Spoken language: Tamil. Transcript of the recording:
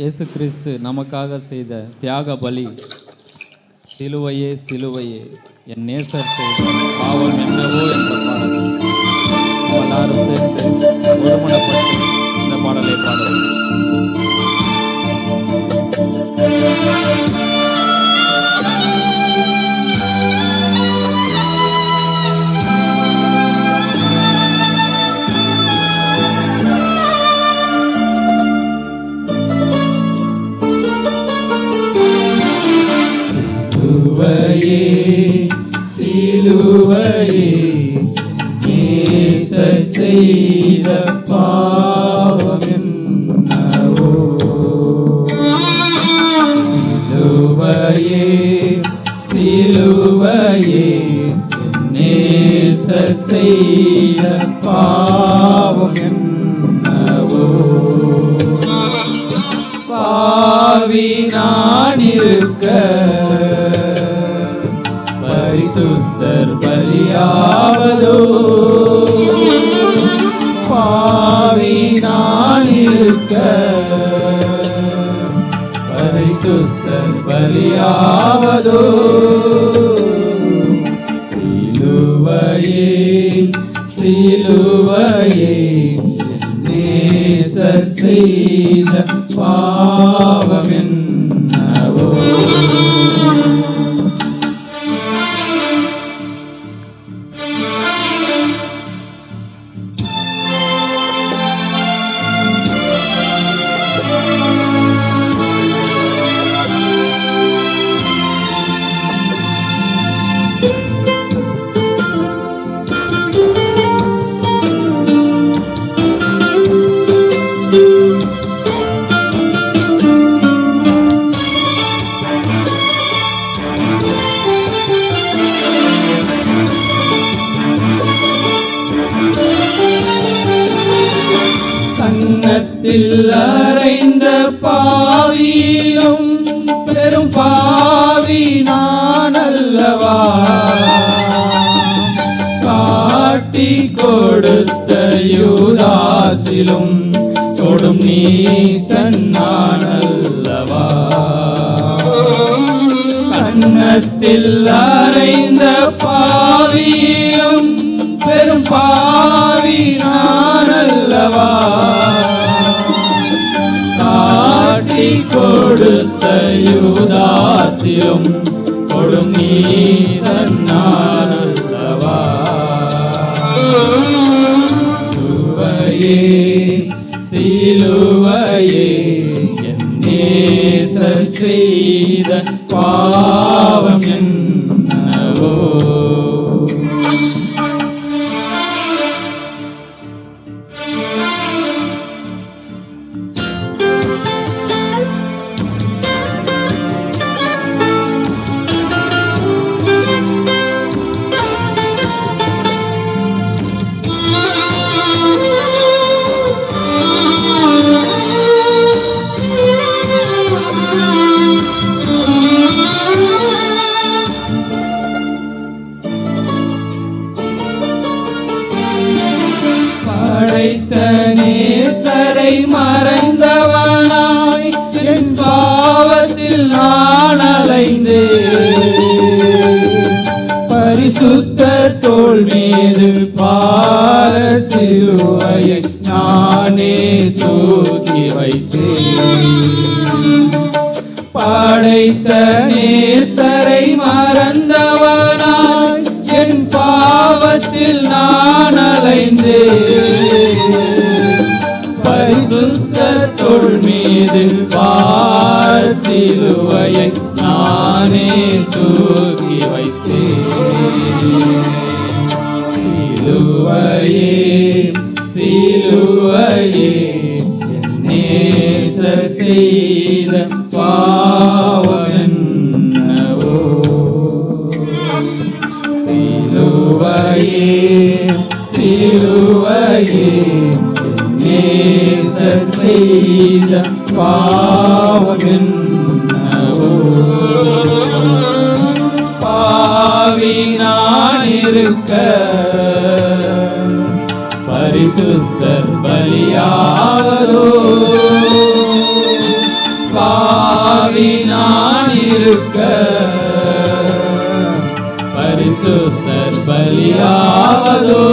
இயேசு கிறிஸ்து நமக்காக செய்த தியாக பலி. சிலுவையே சிலுவையே என் நேசர் செய்த பாவம் என்னவோ என்ற பாடல் சிலுவையே செய்த பாவம் சிலுவையே சிலுவையே நேச செய்த பாவம் என்னவோ பாவி நான் இருக்க பரிசுத்தர் பலியாவதோ பாவி நான் இருக்க பரிசுத்தர் பலியாவதோ சிலுவையே சிலுவையே நேசர் செய்த பாவம் அன்னத்தில் அறைந்த பாவியிலும் பெரும் பாவி நான் அல்லவா காட்டி கொடுத்த யூதாசிலும் தொடும் நீசன் நான் அல்லவா கன்னத்தில் அறைந்த பாவியும் பெரும் பாவி நான் அல்லவா கொடுத்த யூதாசிலும் கொடும் நீசன் நான் அல்லவா சிலுவையே சிலுவையே சிலுவையை நானே தூக்கி வைத்தேன். படைத்த நேசரை மறந்தவனாய் என் பாவத்தில் நான் அலைந்தேன். பரிசுத்த தொல் மீது பார் சிலுவையை நானே தூக்கி வைத்தேன். சிலுவையே சிலுவையே நேச செய்த பாவம் சிலுவையே சிலுவையே நேச செய்த நேசர் பாவினானிருக்க பரிசுத்தர் பலியாகோ பாவி நான் இருக்க. பரிசுத்தர் பலியாகதோ